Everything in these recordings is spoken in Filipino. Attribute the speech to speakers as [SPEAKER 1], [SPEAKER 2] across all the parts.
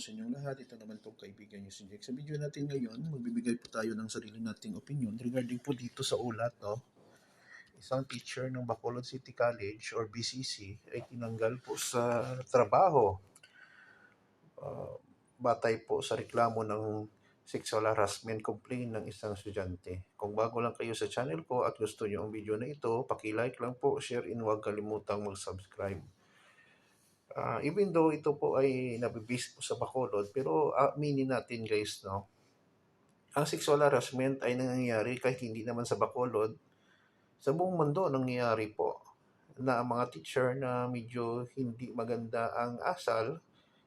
[SPEAKER 1] sa inyong lahat. Ito naman po kaibigan niyo si Jake. Sa video natin ngayon, magbibigay po tayo ng sarili nating opinion regarding po dito sa ulat, no? Isang teacher ng Bacolod City College or BCC ay tinanggal po sa trabaho. Uh, batay po sa reklamo ng sexual harassment complaint ng isang estudyante. Kung bago lang kayo sa channel ko at gusto niyo ang video na ito, paki-like lang po, share, and huwag kalimutang mag-subscribe. Uh, even though ito po ay nabibis po sa Bacolod, pero uh, aminin natin guys, no? Ang sexual harassment ay nangyayari kahit hindi naman sa Bacolod, sa buong mundo nangyayari po na ang mga teacher na medyo hindi maganda ang asal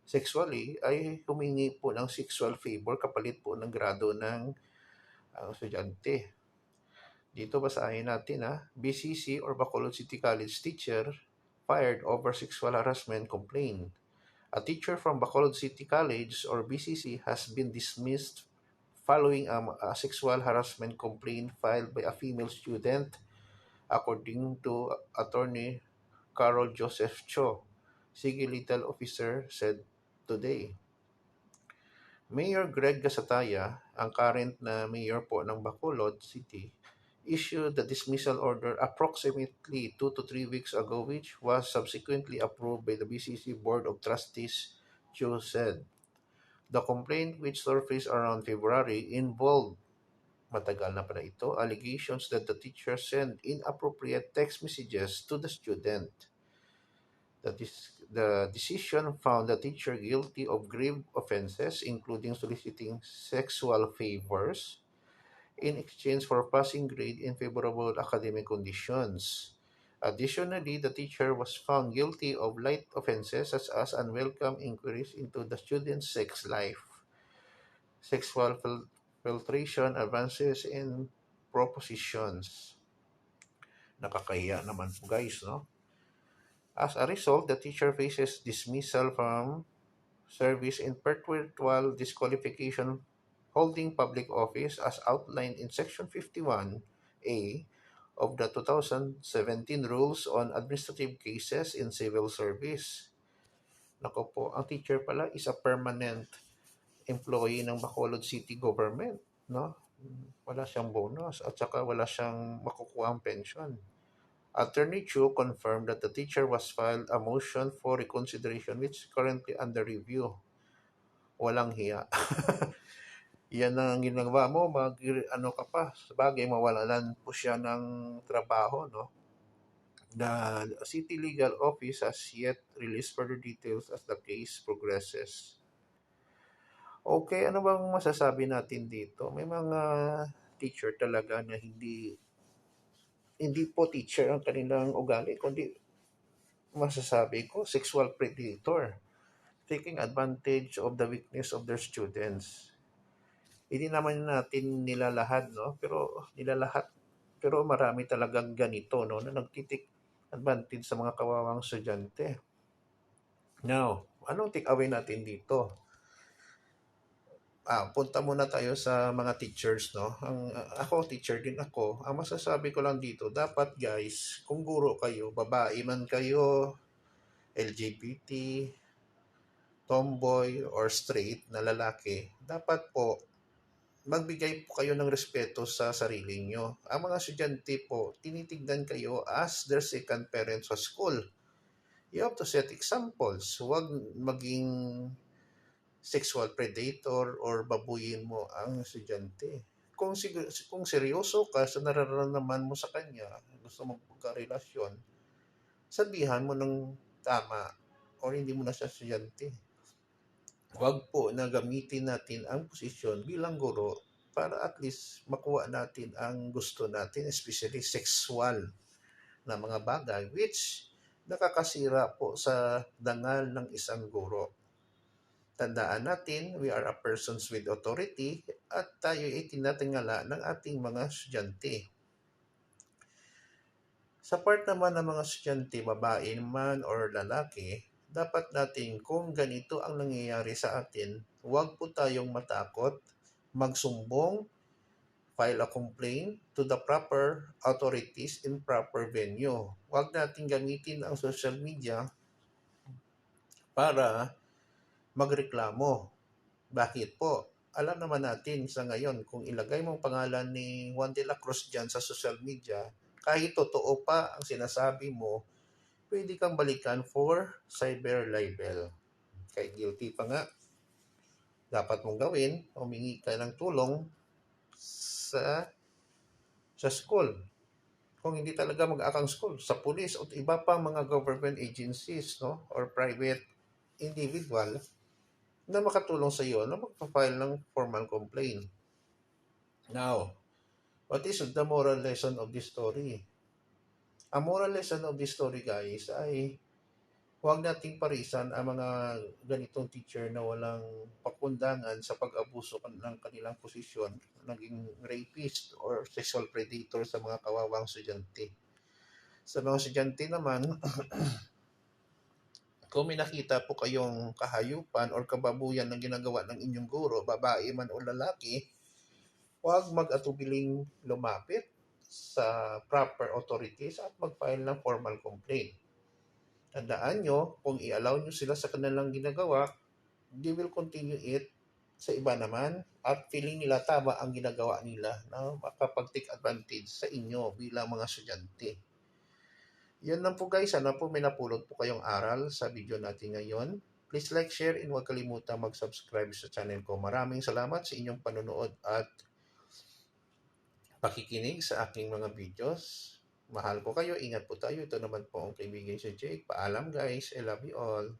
[SPEAKER 1] sexually ay humingi po ng sexual favor kapalit po ng grado ng uh, estudyante. Dito basahin natin ha, BCC or Bacolod City College teacher fired over sexual harassment complaint. A teacher from Bacolod City College or BCC has been dismissed following a, a sexual harassment complaint filed by a female student, according to attorney Carol Joseph Cho, Sige Little Officer said today. Mayor Greg Gasataya, ang current na mayor po ng Bacolod City, issued the dismissal order approximately two to three weeks ago, which was subsequently approved by the BCC Board of Trustees, Joe said. The complaint, which surfaced around February, involved matagal na pala ito, allegations that the teacher sent inappropriate text messages to the student. The, the decision found the teacher guilty of grave offenses, including soliciting sexual favors, in exchange for passing grade in favorable academic conditions. Additionally, the teacher was found guilty of light offenses such as unwelcome inquiries into the student's sex life, sexual fil- filtration, advances in propositions. Nakakaya naman po guys, no? As a result, the teacher faces dismissal from service in perpetual disqualification holding public office as outlined in Section 51A of the 2017 Rules on Administrative Cases in Civil Service. Nako po, ang teacher pala is a permanent employee ng Bacolod City Government, no? Wala siyang bonus at saka wala siyang makukuha pension. Attorney Chu confirmed that the teacher was filed a motion for reconsideration which is currently under review. Walang hiya. yan ang ginagawa mo, mag, ano ka pa, sabagay mawalan po siya ng trabaho, no? The City Legal Office has yet released further details as the case progresses. Okay, ano bang masasabi natin dito? May mga teacher talaga na hindi hindi po teacher ang kanilang ugali, kundi masasabi ko, sexual predator taking advantage of the weakness of their students hindi naman natin nilalahat, no? Pero nilalahat, pero marami talagang ganito, no? Na nagtitik advantage sa mga kawawang estudyante. Now, anong take away natin dito? Ah, punta muna tayo sa mga teachers, no? Ang ako teacher din ako. Ang masasabi ko lang dito, dapat guys, kung guro kayo, babae man kayo, LGBT, tomboy or straight na lalaki, dapat po magbigay po kayo ng respeto sa sarili nyo. Ang mga estudyante po, tinitignan kayo as their second parents sa school. You have to set examples. Huwag maging sexual predator or babuyin mo ang estudyante. Kung, kung seryoso ka sa nararamdaman mo sa kanya, gusto mo magka-relasyon, sabihan mo ng tama or hindi mo na siya estudyante Huwag po na gamitin natin ang posisyon bilang guro para at least makuha natin ang gusto natin, especially sexual na mga bagay, which nakakasira po sa dangal ng isang guro. Tandaan natin, we are a persons with authority at tayo ay tinatingala ng ating mga estudyante. Sa part naman ng mga estudyante, babae man or lalaki, dapat natin kung ganito ang nangyayari sa atin, huwag po tayong matakot, magsumbong, file a complaint to the proper authorities in proper venue. Huwag natin gamitin ang social media para magreklamo. Bakit po? Alam naman natin sa ngayon, kung ilagay mo ang pangalan ni Juan de la Cruz dyan sa social media, kahit totoo pa ang sinasabi mo, pwede kang balikan for cyber libel. Kahit guilty pa nga, dapat mong gawin, humingi ka ng tulong sa sa school. Kung hindi talaga mag-akang school, sa police at iba pang mga government agencies no or private individual na makatulong sa iyo na magpa-file ng formal complaint. Now, what is the moral lesson of this story? Ang moral lesson of this story guys ay huwag nating parisan ang mga ganitong teacher na walang pakundangan sa pag-abuso ng kanilang posisyon, naging rapist or sexual predator sa mga kawawang estudyante. Sa mga estudyante naman, kung may nakita po kayong kahayupan or kababuyan na ginagawa ng inyong guro, babae man o lalaki, huwag mag-atubiling lumapit sa proper authorities at mag-file ng formal complaint. Tandaan nyo, kung i-allow nyo sila sa kanilang ginagawa, they will continue it sa iba naman at feeling nila tama ang ginagawa nila na makapag-take advantage sa inyo bilang mga estudyante. Yan lang po guys. Sana po may napulot po kayong aral sa video natin ngayon. Please like, share, and huwag kalimutan mag-subscribe sa channel ko. Maraming salamat sa inyong panonood at pakikinig sa aking mga videos. Mahal ko kayo. Ingat po tayo. Ito naman po ang kaibigan si Jake. Paalam guys. I love you all.